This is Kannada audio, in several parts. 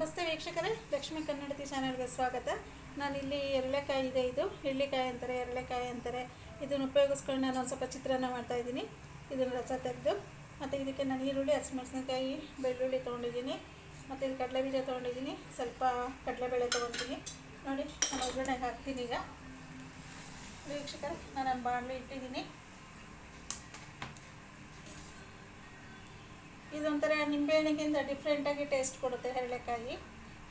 ನಮಸ್ತೆ ವೀಕ್ಷಕರೇ, ಲಕ್ಷ್ಮೀ ಕನ್ನಡತಿ ಚಾನಲ್ಗೆ ಸ್ವಾಗತ. ನಾನಿಲ್ಲಿ ಎರಳೆಕಾಯಿ ಇದೆ ಇದು. ಎಳ್ಳಿಕಾಯಿ ಅಂತಾರೆ, ಎರಳೆಕಾಯಿ ಅಂತಾರೆ. ಇದನ್ನು ಉಪಯೋಗಿಸ್ಕೊಂಡು ನಾನು ಒಂದು ಸ್ವಲ್ಪ ಚಿತ್ರಾನ್ನ ಮಾಡ್ತಾಯಿದ್ದೀನಿ ಇದನ್ನು ರಸ ತೆಗೆದು, ಮತ್ತು ಇದಕ್ಕೆ ನಾನು ಈರುಳ್ಳಿ, ಹಸಿಮೆಣಸಿನಕಾಯಿ, ಬೆಳ್ಳುಳ್ಳಿ ತೊಗೊಂಡಿದ್ದೀನಿ. ಮತ್ತು ಇದು ಕಡಲೆ ಬೀಜ ತೊಗೊಂಡಿದ್ದೀನಿ. ಸ್ವಲ್ಪ ಕಡಲೆಬೇಳೆ ತೊಗೊತೀನಿ ನೋಡಿ, ನಾನು ಒಗ್ಗರಣೆಗೆ ಹಾಕ್ತೀನಿ ಈಗ. ವೀಕ್ಷಕರೇ, ನಾನು ಬಾಣಲಿ ಇಟ್ಟಿದ್ದೀನಿ. ಇದೊಂಥರ ನಿಂಬೆಹಣ್ಣಿಗಿಂತ ಡಿಫ್ರೆಂಟಾಗಿ ಟೇಸ್ಟ್ ಕೊಡುತ್ತೆ ಹರಳೆಕಾಯಿ.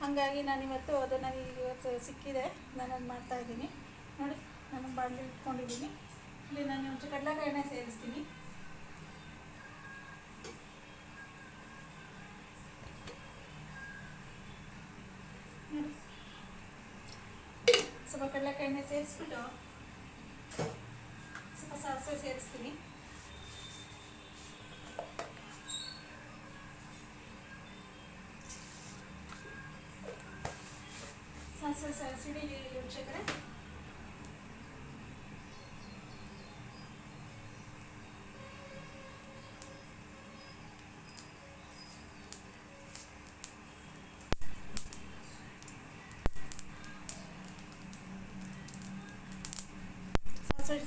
ಹಾಗಾಗಿ ನಾನಿವತ್ತು ಅದು ನನಗೆ ಇವತ್ತು ಸಿಕ್ಕಿದೆ. ನಾನು ಅದು ಮಾಡ್ತಾಯಿದ್ದೀನಿ ನೋಡಿ, ನಾನು ಬಾಂಡ್ಲಿ ಇಟ್ಕೊಂಡಿದ್ದೀನಿ. ಇಲ್ಲಿ ನಾನು ಒಂಚೂರು ಕಡಲೆಕಾಯಿನ ಸೇರಿಸ್ತೀನಿ. ಸ್ವಲ್ಪ ಕಡಲೆಕಾಯಿನ ಸೇರಿಸ್ಬಿಟ್ಟು ಸ್ವಲ್ಪ ಸಾಸಿವೆ ಸೇರಿಸ್ತೀನಿ. ಸಾಸಿವೆ ಸ- ಸಿಡಿ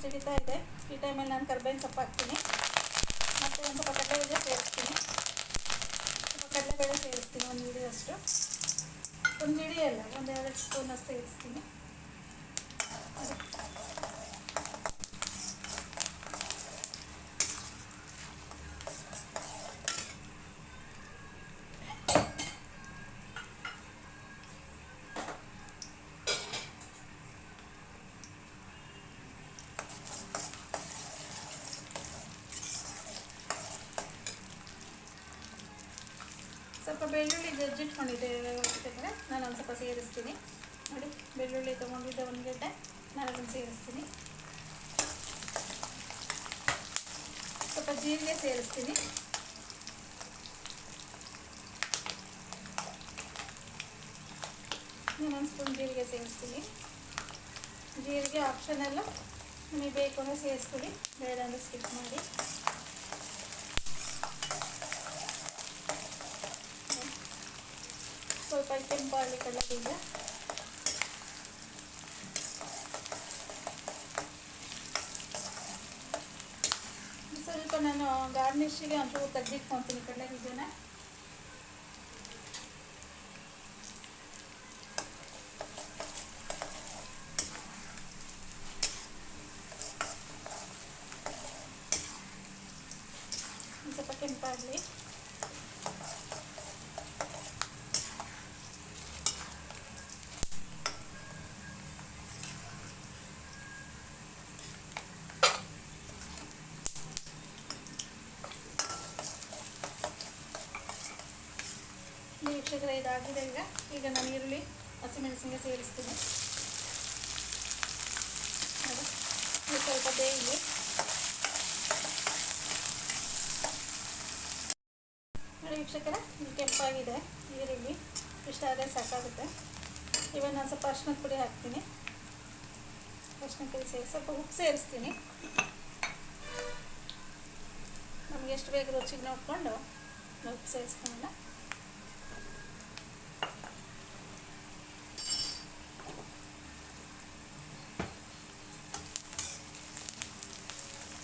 ಸಿಡಿತಾ ಇದೆ. ಈ ಟೈಮಲ್ಲಿ ನಾನು ಕರ್ಬೇವಿನ ಸೊಪ್ಪು ಹಾಕ್ತೀನಿ. ಮತ್ತು ಒಂದು ಸ್ವಲ್ಪ ಕಡಲೆಬೇಳೆ ಸೇರಿಸ್ತೀನಿ. ಸ್ವಲ್ಪ ಕಡಲೆಬೇಳೆ ಸೇರಿಸ್ತೀನಿ, ಒಂದು ಹಿಡಿದಷ್ಟು ಒಂದು ಹಿಡಿಯಲ್ಲ ಒಂದು ಎರಡು ಸ್ಪೂನ್ ಅಷ್ಟು ಸೇರಿಸ್ತೀನಿ ಸ್ವಲ್ಪ ಬೆಳ್ಳುಳ್ಳಿ ಜಜ್ಜಿಟ್ಕೊಂಡಿದ್ದೆ ವೀಕ್ಷಕರೇ ನಾನು ಒಂದು ಸ್ವಲ್ಪ ಸೇರಿಸ್ತೀನಿ. ನೋಡಿ, ಬೆಳ್ಳುಳ್ಳಿ ತೊಗೊಂಡಿದ್ದೆ ಒಂದು ಗಡ್ಡೆ. ನಾನು ಅದನ್ನು ಸೇರಿಸ್ತೀನಿ. ಸ್ವಲ್ಪ ಜೀರಿಗೆ ಸೇರಿಸ್ತೀನಿ. ಒಂದು ಸ್ಪೂನ್ ಜೀರಿಗೆ ಸೇರಿಸ್ತೀನಿ. ಜೀರಿಗೆ ಆಪ್ಷನಲ್ಲು ನಿಮಗೆ ಬೇಕು ಅಂದರೆ ಸೇರಿಸ್ಕೊಳ್ಳಿ. ಬೇಡ ಅಂದರೆ ಸ್ಕಿಪ್ ಮಾಡಿ. ಸ್ವಲ್ಪ ಕೆಂಪಾಗಲಿ. ಕಡಲೆಬೀಜ ಸ್ವಲ್ಪ ನಾನು ಗಾರ್ನಿಷಿಗೆ ಒಂಚೂರು ತೆಗ್ದಿಟ್ಕೊತೀನಿ ಕಡಲೆಬೀಜನ ಒಂದ್ ಸ್ವಲ್ಪ ಕೆಂಪಾಗಲಿ ವೀಕ್ಷಕರೇ ಇದಾಗಿದೆ ಈಗ. ಈಗ ನಾನು ಈರುಳ್ಳಿ ಮೆಣಸಿನ ಸೇರಿಸ್ತೀನಿ. ಸ್ವಲ್ಪ ಬೇಯಿಲಿ ನೋಡಿ ವೀಕ್ಷಕರ ಕೆಂಪಾಗಿದೆ ಈರುಳ್ಳಿ. ಇಷ್ಟಾದರೆ ಸಾಕಾಗುತ್ತೆ. ಇವಾಗ ನಾನು ಸ್ವಲ್ಪ ಅರ್ಶಿನದ ಪುಡಿ ಹಾಕ್ತೀನಿ. ಅರ್ಶಿನ ಪುಡಿ ಸೇರಿ ಸ್ವಲ್ಪ ಉಪ್ಪು ಸೇರಿಸ್ತೀನಿ. ನಮಗೆ ಎಷ್ಟು ಬೇಗ ರುಚಿಗೆ ನೋಡಿಕೊಂಡು ಉಪ್ಪು ಸೇರಿಸ್ಕೊಳ್ಳೋಣ.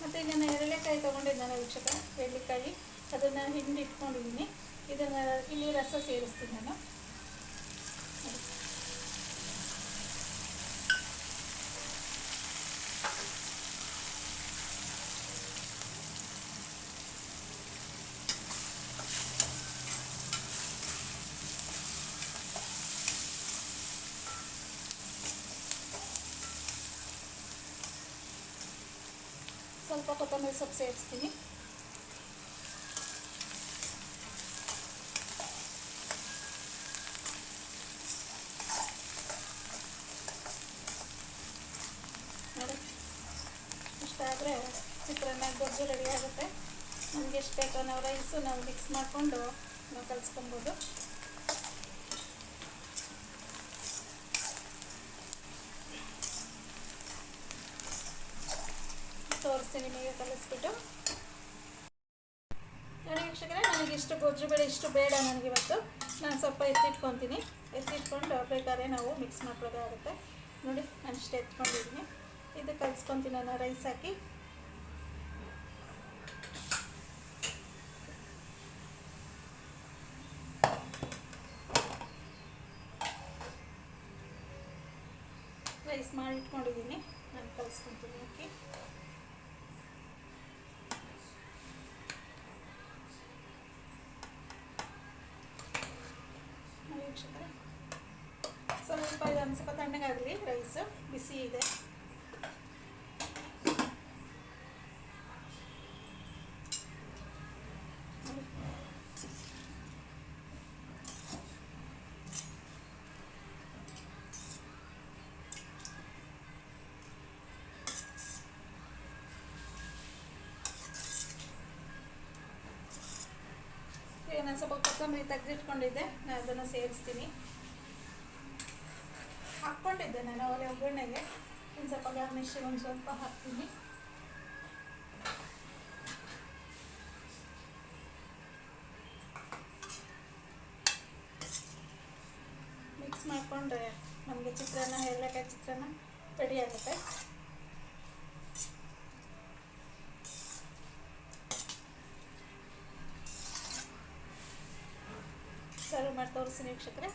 ಮತ್ತು ನಾನು ಎರಳೆಕಾಯಿ ತೊಗೊಂಡಿದ್ದಾನೆ ವೀಕ್ಷಕ ಎಳ್ಳಿಕಾಯಿ. ಅದನ್ನು ಹಿಂಡಿಟ್ಕೊಂಡಿದ್ದೀನಿ ಇದನ್ನು ಇಲ್ಲಿ ರಸ ಸೇರಿಸ್ತೀನಿ ನಾನು. ಸ್ವಲ್ಪ ಕೊತ್ತಂಬರಿ ಸೊಪ್ಪು ಸೇರಿಸ್ತೀನಿ ಇಷ್ಟಾದರೆ ಚಿತ್ರಾನ್ನ ಗೊಜ್ಜು ರೆಡಿ ಆಗುತ್ತೆ ನಮ್ಗೆ ಎಷ್ಟು ಬೇಕೋ ನಾವು ರೈಸು ನಾವು ಮಿಕ್ಸ್ ಮಾಡಿಕೊಂಡು ನಾವು ಕಲಿಸ್ಕೊಬೋದು ತೋರಿಸ್ತೀನಿ ನಿಮಗೆ ಕಲಿಸ್ಬಿಟ್ಟು. ನೋಡಿ ವೀಕ್ಷಕರೇ, ನನಗೆ ಇಷ್ಟು ಗೊಜ್ಜು ಬೇಳೆ, ಇಷ್ಟು ಬೇಡ ನನಗೆ ಇವತ್ತು. ನಾನು ಸ್ವಲ್ಪ ಎತ್ತಿಟ್ಕೊತೀನಿ. ಎತ್ತಿಟ್ಕೊಂಡು ಬೇಕಾದ್ರೆ ನಾವು ಮಿಕ್ಸ್ ಮಾಡ್ಕೊಳ್ಳೋದಾಗುತ್ತೆ ನೋಡಿ, ನಾನು ಇಷ್ಟು ಎತ್ಕೊಂಡಿದ್ದೀನಿ ಇದು ಕಲಿಸ್ಕೊತೀನಿ ನಾನು ರೈಸ್ ಹಾಕಿ. ರೈಸ್ ಮಾಡಿ ಇಟ್ಕೊಂಡಿದ್ದೀನಿ ನಾನು ಕಲಿಸ್ಕೊತೀನಿ ಹಾಕಿ ನೋಡಿ ವೀಕ್ಷಕರೇ ಸ್ವಲ್ಪ ಇದೊಂದು ಸ್ವಲ್ಪ ತಣ್ಣಗಾಗಲಿ ರೈಸ್ ಬಿಸಿ ಇದೆ ಈಗ ನಾನು ಸ್ವಲ್ಪ ಕೊತ್ತಂಬರಿ ತೆಗೆದಿಟ್ಕೊಂಡಿದ್ದೆ ನಾನು ಅದನ್ನು ಸೇರಿಸ್ತೀನಿ. ಹಾಕ್ಕೊಂಡಿದ್ದೆ ನಾನು ಒಲೆ ಒಗ್ಗರಣೆಗೆ. ಒಂದು ಸ್ವಲ್ಪ ಗಾರ್ನಿಶ್ ಒಂದು ಸ್ವಲ್ಪ ಹಾಕ್ತೀನಿ. ಮಿಕ್ಸ್ ಮಾಡಿಕೊಂಡ್ರೆ ನಮಗೆ ಚಿತ್ರಾನ್ನ ಏಲಕಾಯಿ ಚಿತ್ರಾನ್ನ ರೆಡಿ ಆಗುತ್ತೆ. ಸರ್ವ್ ಮಾಡಿ ವೀಕ್ಷಕರೇ.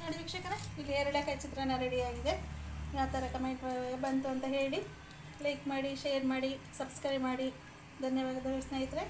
ನೋಡಿ ವೀಕ್ಷಕರೇ ಇಲ್ಲಿ ಎರಡಕ್ಕೆ ಚಿತ್ರಾನ್ನ ರೆಡಿಯಾಗಿದೆ ಯಾವ ಥರ ಕಮೆಂಟ್ ಬಂತು ಅಂತ ಹೇಳಿ ಲೈಕ್ ಮಾಡಿ ಶೇರ್ ಮಾಡಿ ಸಬ್ಸ್ಕ್ರೈಬ್ ಮಾಡಿ. ಧನ್ಯವಾದಗಳು ಸ್ನೇಹಿತರೆ.